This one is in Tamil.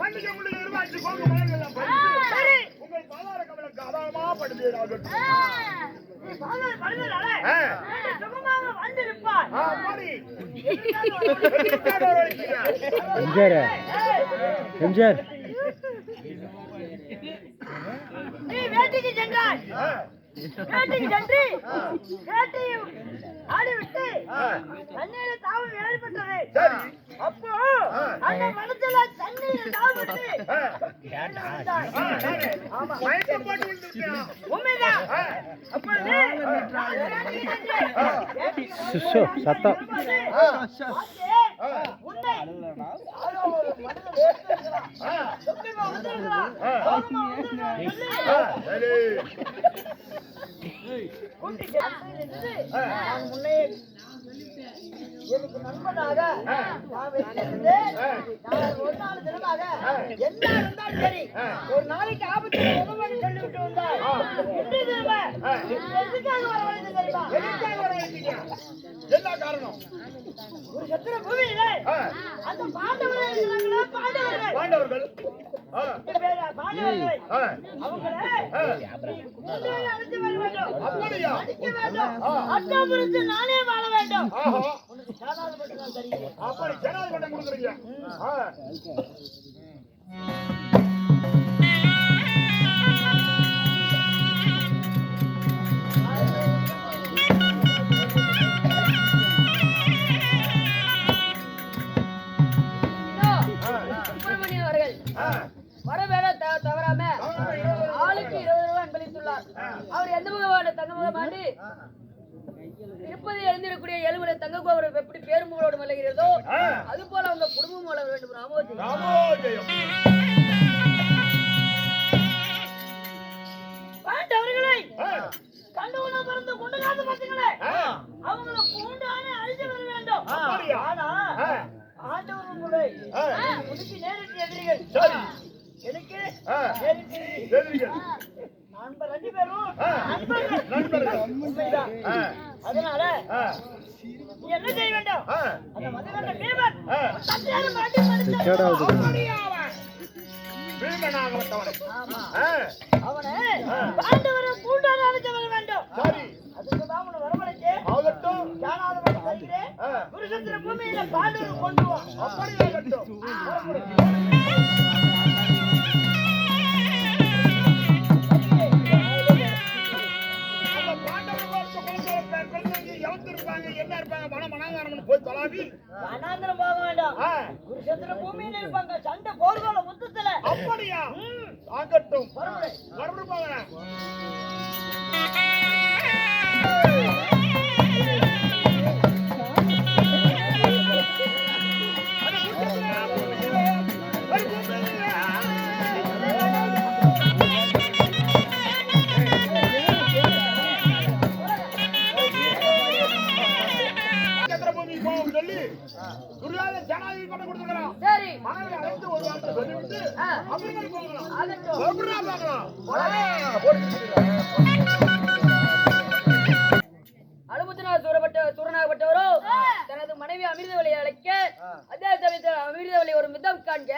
பண்டிகை முடிவு நிர்வாகிச்சு கோங்க மலர்கள்லாம் சரி உங்கள் பாதார கமலம் கதாமா படுதீராகட்டும் பாதார படுதீராலே சுகமாக வந்திருப்பார் ஆ மாடி எம்ஜிஆர் எம்ஜிஆர். நீ வேட்டைக்கு சென்றாய். வேட்டைக்கு சென்று வேட்டையை ஆடிவிட்டு. தண்ணீரை தாவம் ஏற்பட்டது சரி. அப்போ. அந்த மனசுல தண்ணீரை விழுந்துட்டியா? உண்மைதான். அப்பொழுது சத்தம். உன்னை யாரோ எனக்கு நண்பனாக நான் ஒரு நாள் தினமாக என்ன இருந்தாலும் சரி ஒரு நாளைக்கு ஆபத்து சொல்லிவிட்டு வந்தாய் எதுக்காக வரவழைத்து தெரியுமா எதுக்காக வரவழைத்தீங்க? என்ன காரணம் ஒரு சத்திர பூமியிலே அந்த பாண்டவர்கள் பாண்டவர்கள் பாண்டவர்கள் ஆ, இந்த பேரா பாண்டவர்கள் ஆ, அவங்கள ஆ. கூண்டுகளை அழைத்து வர வேண்டும் அப்படியா அடிக்க வேண்டும் ஆ. அட்டாபுரத்து நானே வாழ வேண்டும் ஆஹா உனக்கு சேனாது மட்டும்தான் தெரியும் அப்படி ஜனாதி பட்டம் கொடுக்குறீங்க ஆ, த- தவறாம ஆளுக்கு இருபது ரூபாய் அன்பளித்துள்ளார். அவர் எந்த முகமான தங்க முகமாண்டு திருப்பதி எழுந்திருக்கூடிய எழுபது தங்க கோபுரம் எப்படி பேரும்புகளோடு மலகிறதோ ஆ. அது போல அவங்க குடும்பம் வளர வேண்டும். ராமோஜி ராமோஜயம். பாண்டவர்களை ஆ, கண்டவன மறந்து கொண்டு காத்து பார்த்தீங்களே. ஆ, அவங்கள கூண்டான அழிச்சு வர வேண்டும்? ஆனா. ஆண்டவர் உங்களை நேரிட்டு எதிரிகள். எனக்கு. நண்பர் ரெண்டு பேரும். நண்பர்கள். அதனால நீ என்ன செய்ய வேண்டும்? அந்த மதுரண்ட பீமன் மாட்டி மனுஷன் அவன்? ஆ. பாண்டவரை வேண்டும். சரி. அதுக்கு தான் உன்னை வரவழைச்சு. ஞானாதவன் தருகிறேன் ஆ, குருசத்திர பூமியில பாண்டவர் கொண்டு வா. அப்படியாகட்டும். அப்படியா? ஆகட்டும். வரவழை மறுபடியும் அனுபத்தினால் சூறப்பட்ட சூரனாகப்பட்டவரோ தனது மனைவி அமிர்தவழியை அழைக்க அதே சமயத்தில் அமிர்தவழி ஒரு மிதம் காண்க.